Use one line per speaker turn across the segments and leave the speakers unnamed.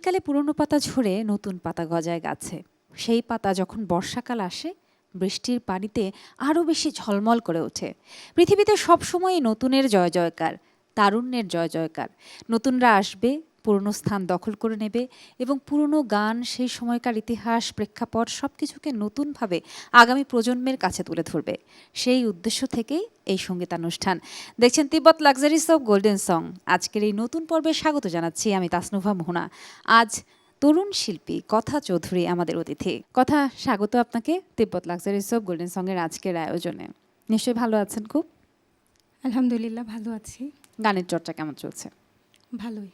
শীতকালে পুরনো পাতা ঝরে নতুন পাতা গজায় গাছে। সেই পাতা যখন বর্ষাকাল আসে, বৃষ্টির পানিতে আরও বেশি ঝলমল করে ওঠে। পৃথিবীতে সবসময়ই নতুনের জয় জয়কার, তারুণ্যের জয় জয়কার। নতুনরা আসবে পুরনো স্থান দখল করে নেবে এবং পুরনো গান সেই সময়কার ইতিহাস প্রেক্ষাপট সব কিছুকে নতুনভাবে আগামী প্রজন্মের কাছে তুলে ধরবে। সেই উদ্দেশ্য থেকেই এই সঙ্গীতানুষ্ঠান। দেখছেন Tibet luxuries of golden song আজকের এই নতুন পর্বে স্বাগত জানাচ্ছি আমি তাসনুভা মোহনা। আজ তরুণ শিল্পী কথা চৌধুরী আমাদের অতিথি। কথা স্বাগত আপনাকে Tibet luxuries of golden song এর আজকের আয়োজনে। নিশ্চয়ই ভালো আছেন খুব?
আলহামদুলিল্লাহ ভালো আছি।
গানের চর্চা কেমন চলছে?
ভালোই।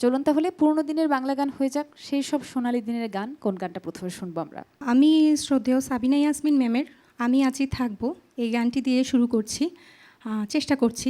চলুন তাহলে পুরনো দিনের বাংলা গান হয়ে যাক। সেই সব সোনালি দিনের গান কোন গানটা প্রথমে শুনব আমরা?
আমি শ্রদ্ধেয় সাবিনা ইয়াসমিন ম্যামের আমি আছি থাকব। এই গানটি দিয়ে শুরু করছি চেষ্টা করছি।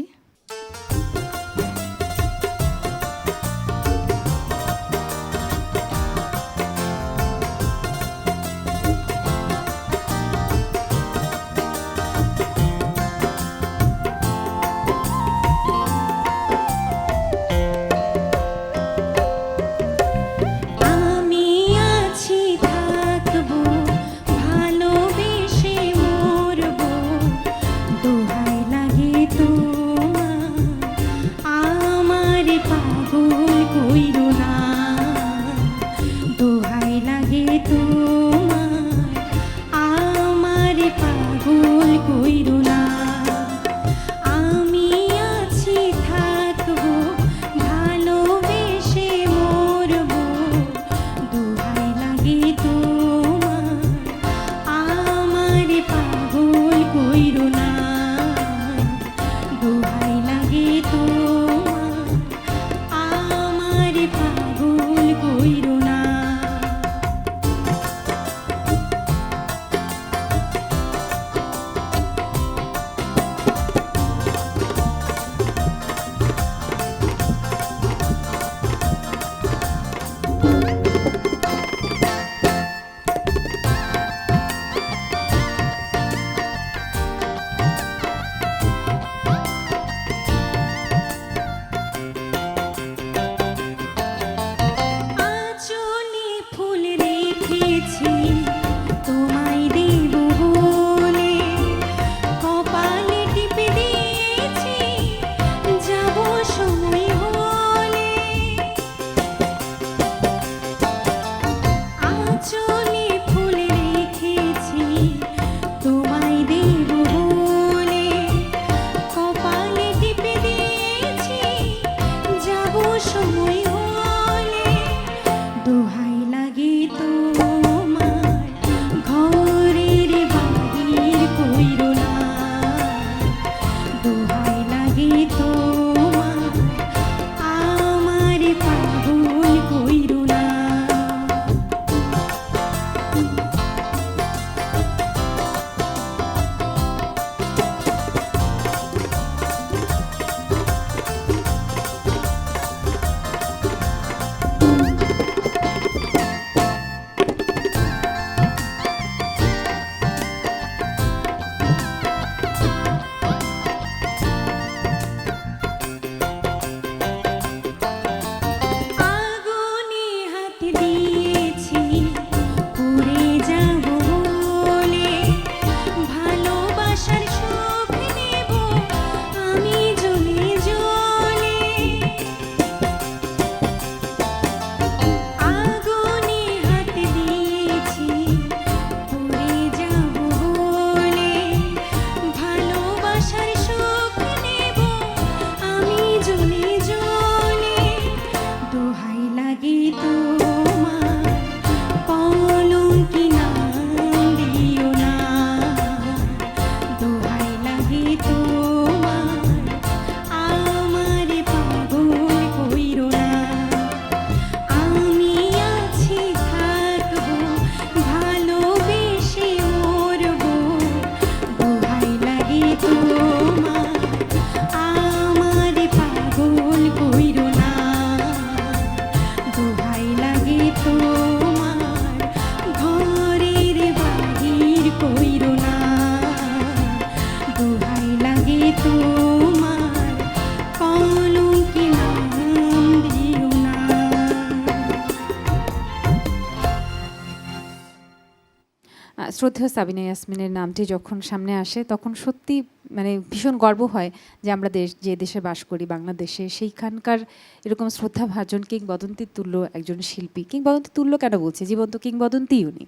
আহ, সাবিনা ইয়াসমিনের নামটি যখন সামনে আসে তখন সত্যি মানে ভীষণ গর্ব হয় যে আমরা দেশ যে দেশে বাস করি বাংলাদেশে। সেইখানকার এরকম শ্রদ্ধা ভাজন কিংবদন্তির তুল্য একজন শিল্পী। কিংবদন্তি তুল্য কেন বলছি? জীবন্ত কিংবদন্তি উনি।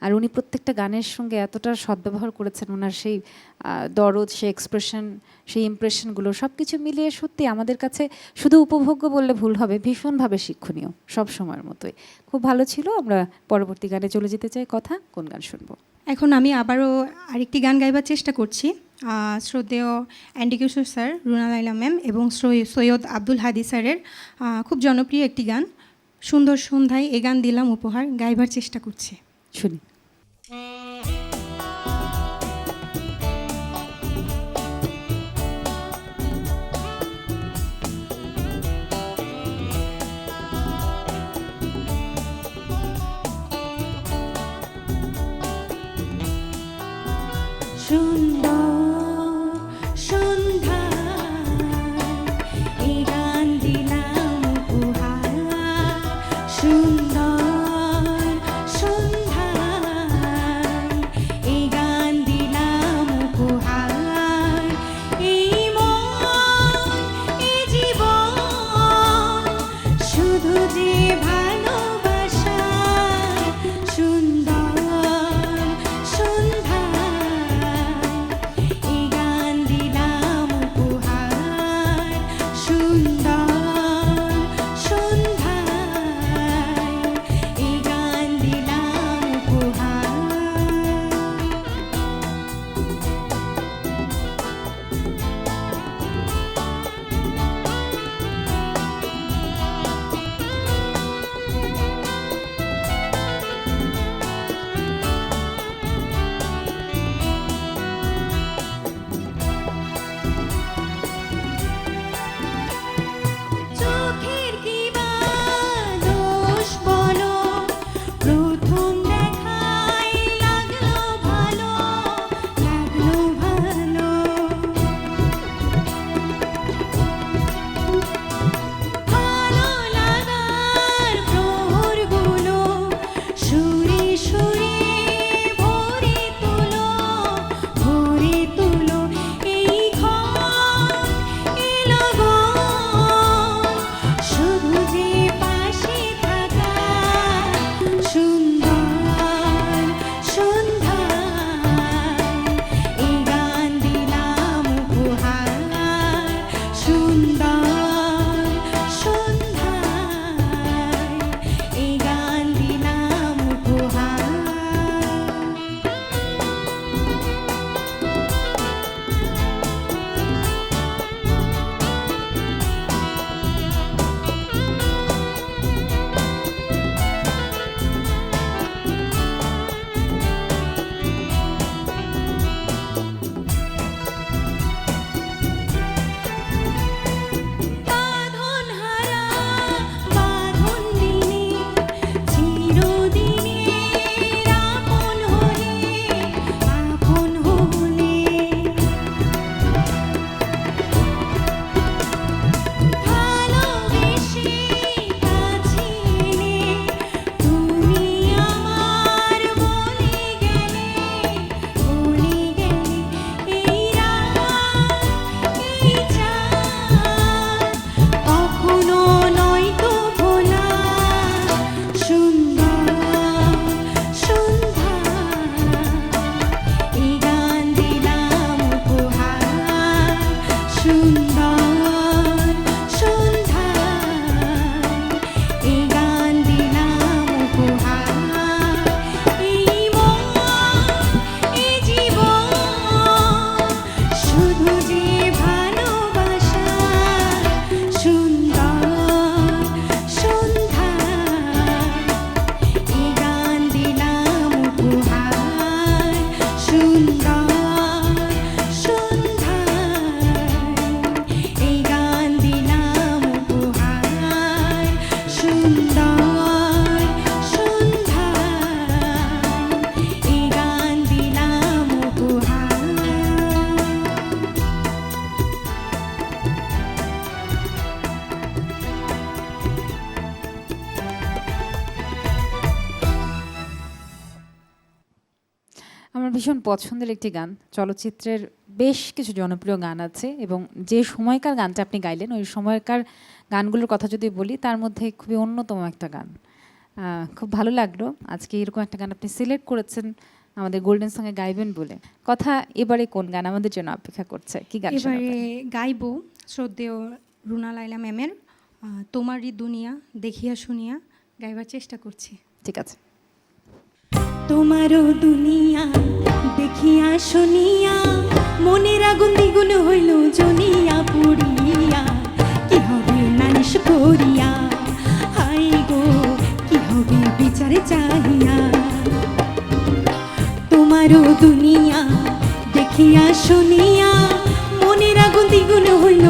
আর উনি প্রত্যেকটা গানের সঙ্গে এতটা সদ্ব্যবহার করেছেন ওনার সেই দরদ সেই এক্সপ্রেশন সেই ইমপ্রেশনগুলো সব কিছু মিলিয়ে সত্যি আমাদের কাছে শুধু উপভোগ্য বললে ভুল হবে ভীষণভাবে শিক্ষণীয় সব সময়ের মতোই। খুব ভালো ছিল আমরা পরবর্তী গানে চলে যেতে চাই। কথা কোন গান শুনব?
এখন আমি আবারও আরেকটি গান গাইবার চেষ্টা করছি। শ্রদ্ধেয় Andrew Kishore sir, Runa Laila ma'am এবং সৈয়দ আব্দুল হাদি স্যারের খুব জনপ্রিয় একটি গান। সুন্দর সন্ধ্যায় এ গান দিলাম উপহার, গাইবার চেষ্টা করছি।
শুনি।
সুন্দর
ভীষণ পছন্দের একটি গান। চলচ্চিত্রের বেশ কিছু জনপ্রিয় গান আছে এবং যে সময়কার গানটা আপনি গাইলেন ওই সময়কার গানগুলোর কথা যদি বলি তার মধ্যে খুবই অন্যতম একটা গান। খুব ভালো লাগল। আজকে এরকম একটা গান আপনি সিলেক্ট করেছেন আমাদের গোল্ডেন সঙ্গে গাইবেন বলে। কথা এবারে কোন গান আমাদের জন্য অপেক্ষা করছে? কি গান
এবারে গাইব শ্রদ্ধেয় রুনা লাইলা ম্যামের তোমারই দুনিয়া দেখিয়া শুনিয়া গাইবার চেষ্টা করছি।
ঠিক আছে।
তোমারও দুনিয়া, দেখিয়া শুনিয়া, মনের আগুন দ্বিগুণ হইল জনিয়া পুড়িয়া। কি হবে নালিশ করিয়া? হাই গো, কি হবে বিচারে চাহিয়া? তোমারও দুনিয়া, দেখিয়া শুনিয়া, মনের আগুন দ্বিগুণ হইল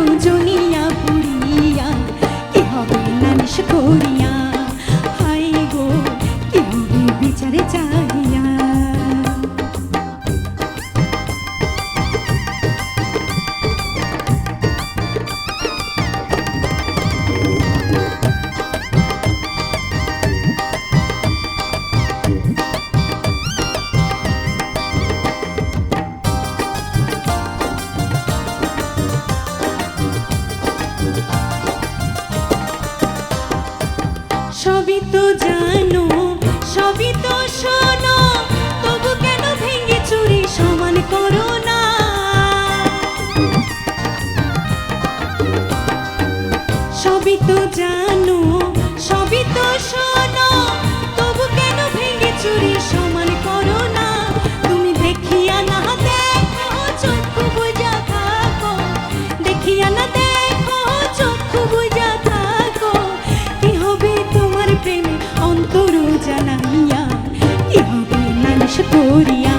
নালিশ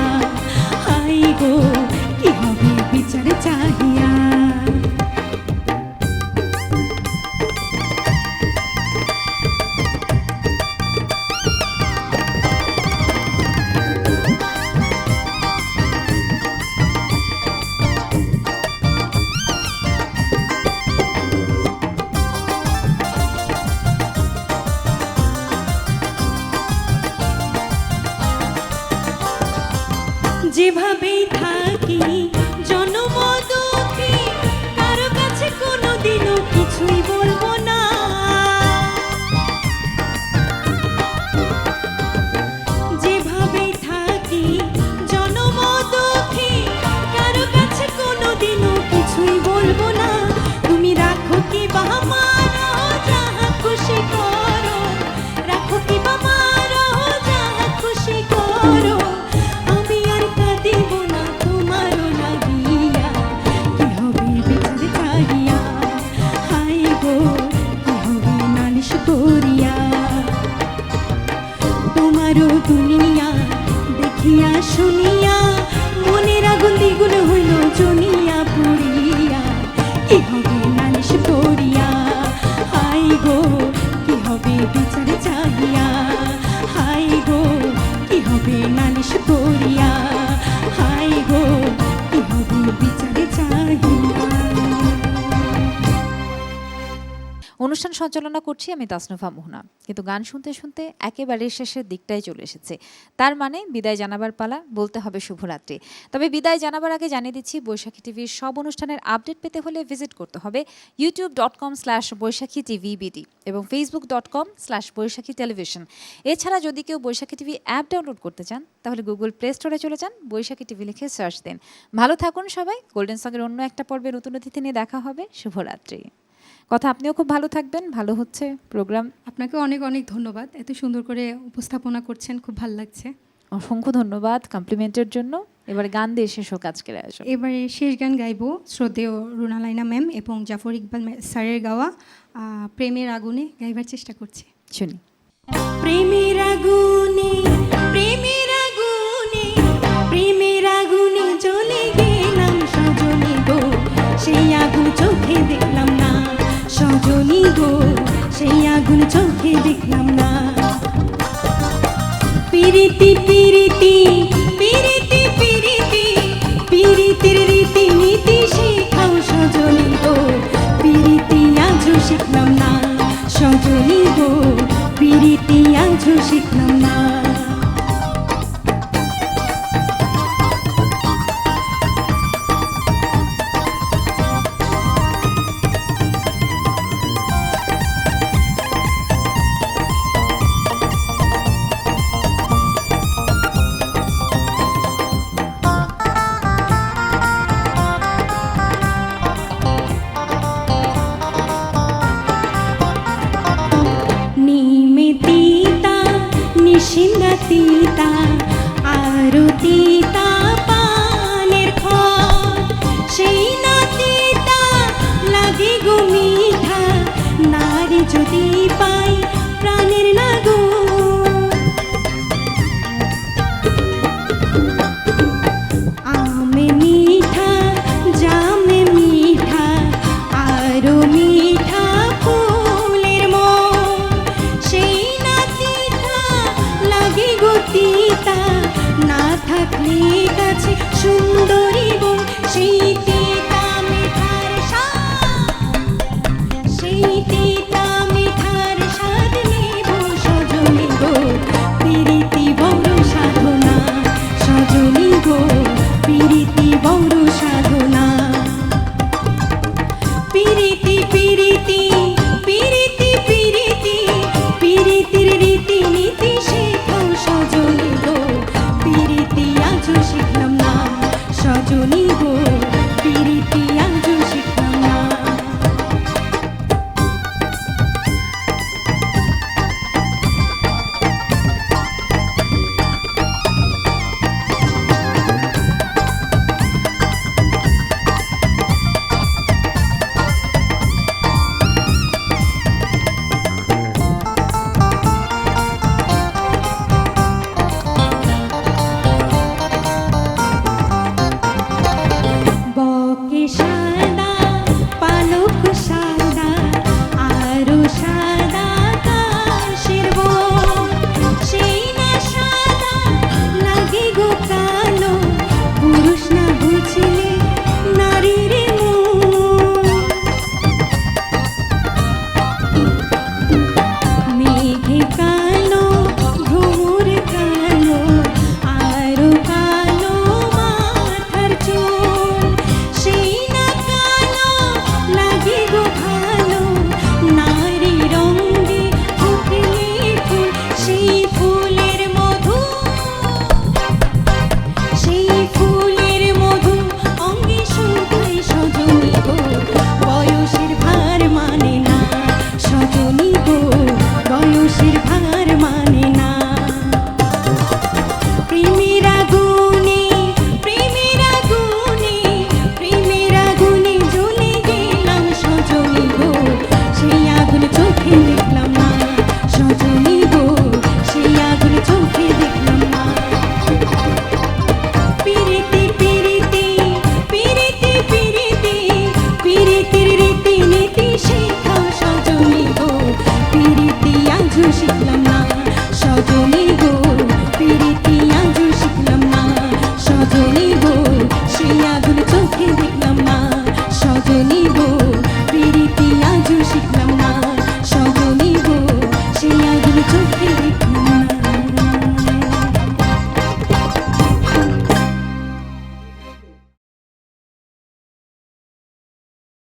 সঞ্চালনা করছি আমি তাসনুফা মোহনা। কিন্তু গান শুনতে শুনতে একেবারে শেষের দিকটাই চলে এসেছে। তার মানে বিদায় জানাবার পালা, বলতে হবে শুভরাত্রি। তবে বিদায় জানাবার আগে জানিয়ে দিচ্ছি, বৈশাখী টিভির সব অনুষ্ঠানের আপডেট পেতে হলে ভিজিট করতে হবে YouTube dot com slash Baishakhi TV BD এবং Facebook dot com slash Baishakhi television. এছাড়া যদি কেউ বৈশাখী টিভি অ্যাপ ডাউনলোড করতে চান, তাহলে গুগল প্লে স্টোরে চলে যান, বৈশাখী টিভি লিখে সার্চ দিন। ভালো থাকুন সবাই গোল্ডেন সঙ্গের অন্য একটা পর্বে নতুন অতিথি নিয়ে দেখা হবে। শুভরাত্রি। কথা আপনিও খুব ভালো থাকবেন ভালো হচ্ছে প্রোগ্রাম।
আপনাকে অনেক অনেক ধন্যবাদ এত সুন্দর করে উপস্থাপনা করছেন খুব ভালো লাগছে।
অসংখ্য ধন্যবাদ কমপ্লিমেন্টের জন্য। এবারে গান দিয়ে শেষ হোক আজকের আয়োজন।
এবারে শেষ গান গাইব শ্রদ্ধেয় রুনালাইনা ম্যাম এবং জাফর ইকবাল স্যারের গাওয়া প্রেমের আগুনে গাইবার চেষ্টা করছি।
শুনি।
প্রেমের আগুনে আগুন চোখে দেখলাম না। পিরিতি পিরিতি পিরিতি পিরিতি, পিরিতির রীতি নীতি শেখাও সজনী গো। পিরিতি আজও শিখলাম না, সজনী গো। পিরিতি আজও শিখলাম